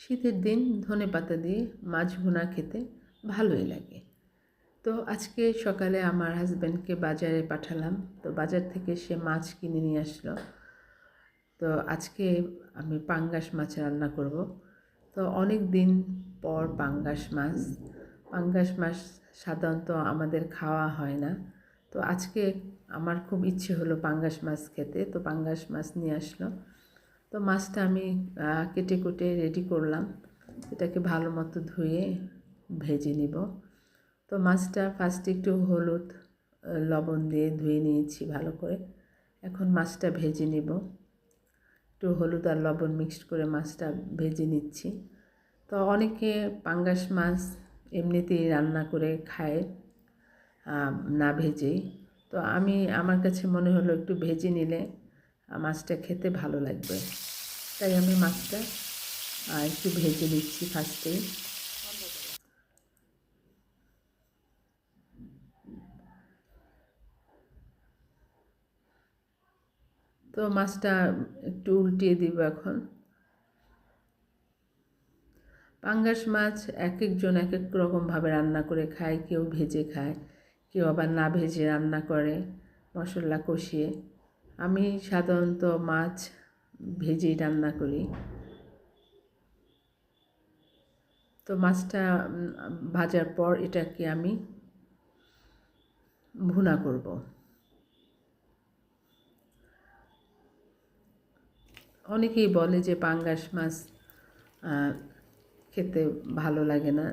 শীতের দিন ধনে পাতা দিয়ে মাছ ভুনা খেতে ভালোই লাগে। তো আজকে সকালে আমার হাজব্যান্ডকে বাজারে পাঠালাম। তো বাজার থেকে সে মাছ কিনে নিয়ে আসলো। তো আজকে আমি পাঙ্গাস মাছ রান্না করব। তো অনেক দিন পর পাঙ্গাস মাছ। পাঙ্গাস মাছ সাধারণত আমাদের খাওয়া হয় না। তো আজকে আমার খুব ইচ্ছে হলো পাঙ্গাস মাছ খেতে। তো পাঙ্গাস মাছ নিয়ে আসলো। তো মাছটা আমি কেটে কুটে রেডি করলাম। এটাকে ভালো মতো ধুয়ে ভেজে নিব। তো মাছটা ফার্স্টে একটু হলুদ লবণ দিয়ে ধুয়ে নিয়েছি ভালো করে। এখন মাছটা ভেজে নিব। একটু হলুদ আর লবণ মিক্সড করে মাছটা ভেজে নিচ্ছি। তো অনেকে পাঙ্গাস মাছ এমনিতেই রান্না করে খায় না ভেজেই। তো আমি, আমার কাছে মনে হলো একটু ভেজে নিলে মাছটা খেতে ভালো লাগবে। তাই আমি মাছটা একটু ভেজে নিচ্ছি ফার্স্টে তো মাছটা একটু উল্টিয়ে দিব এখন। পাঙ্গাস মাছ এক একজন এক এক রকমভাবে রান্না করে খায়, কেউ ভেজে খায়, কেউ আবার না ভেজে রান্না করে, মশলা কষিয়ে। আমি সাধারণত মাছ ভেজেই রান্না করি। তো মাছটা ভাজার পর এটাকে আমি ভুনা করব। অনেকেই বলে যে পাঙ্গাস মাছ খেতে ভালো লাগে না।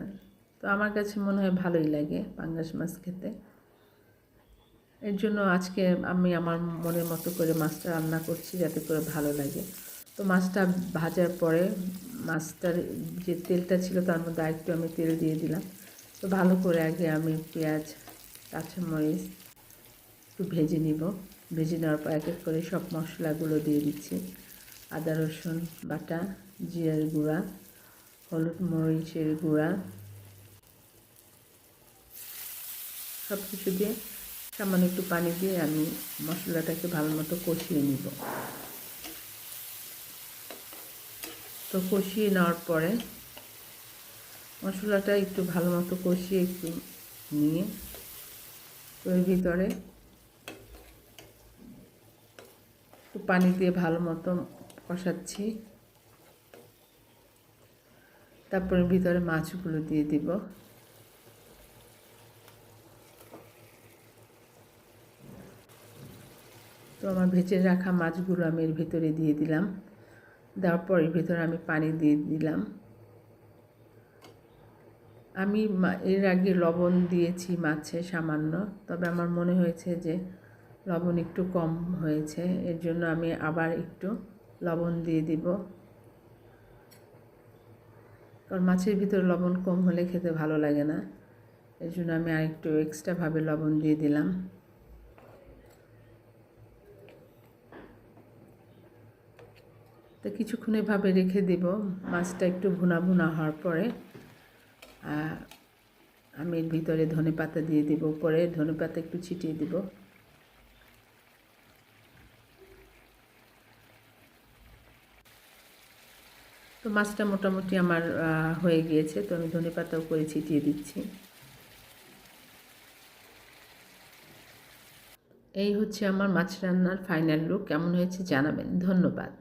তো আমার কাছে মনে হয় ভালোই লাগে পাঙ্গাস মাছ খেতে। এর জন্য আজকে আমি আমার মনের মতো করে মাছটা রান্না করছি যাতে করে ভালো লাগে। তো মাছটা ভাজার পরে মাছটার যে তেলটা ছিল তার মধ্যে আরেকটু আমি তেল দিয়ে দিলাম। তো ভালো করে আগে আমি পেঁয়াজ, কাঁচামরিচ একটু ভেজে নিব। ভেজে নেওয়ার পর এক এক করে সব মশলাগুলো দিয়ে দিচ্ছি। আদা, রসুন বাটা, জিরার গুঁড়া, হলুদ মরিচের গুঁড়া। সব কিছু দিয়ে সামান্য একটু পানি দিয়ে আমি মশলাটাকে ভালো মতো কষিয়ে নিব। তো কষিয়ে নেওয়ার পরে মশলাটা একটু ভালো মতো কষিয়ে একটু নিয়ে এর ভিতরে একটু পানি দিয়ে ভালো মতো কষাচ্ছি। তারপরে ভিতরে মাছগুলো দিয়ে দিব। তো আমার ভেজে রাখা মাছগুলো আমি এর ভিতরে দিয়ে দিলাম। দেওয়ার পর এর ভিতরে আমি পানি দিয়ে দিলাম। আমি এর আগে লবণ দিয়েছি মাছে সামান্য, তবে আমার মনে হয়েছে যে লবণ একটু কম হয়েছে, এর জন্য আমি আবার একটু লবণ দিয়ে দিব। কারণ মাছের ভিতরে লবণ কম হলে খেতে ভালো লাগে না, এর জন্য আমি আরেকটু এক্সট্রাভাবে লবণ দিয়ে দিলাম। তো কিছুক্ষণ এভাবে রেখে দেব। মাছটা একটু ভুনা ভুনা হওয়ার পরে আমি এর ভিতরে ধনে পাতা দিয়ে দিব। পরে ধনে পাতা একটু ছিটিয়ে দিব। তো মাছটা মোটামুটি আমার হয়ে গিয়েছে, তো আমি ধনে পাতাও করে ছিটিয়ে দিচ্ছি। এই হচ্ছে আমার মাছ রান্নার ফাইনাল লুক। কেমন হয়েছে জানাবেন। ধন্যবাদ।